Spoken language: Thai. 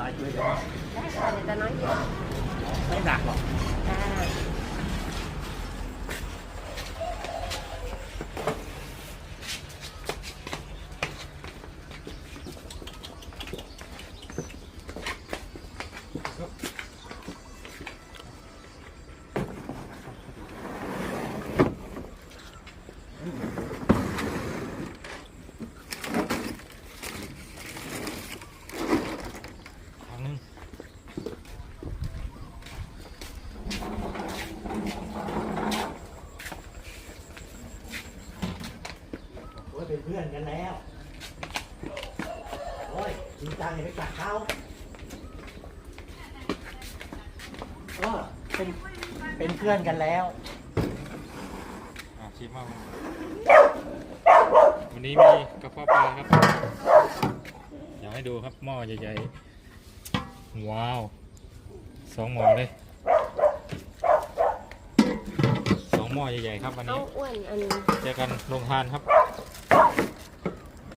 น้อยช่วยด้วยได้ค่ะเดี๋ยวจะน้อยเดียว ไม่หนักหรอก ค่ะ ครั้งหนึง โอ้ยเป็นเพื่อนกันแล้ว โอ้ยจริงจังอย่าไปกัดเขาก็เป็นเป็นเพื่อนกันแล้ว อะชิมมากวันนี้มีกระเพาะปลาครับอยากให้ดูครับหม้อใหญ่ๆว้าวสองหม้อเลยสอง หม้อใหญ่ๆครับวันเอานี้อ้วนอันเจอกันโรงทานครับ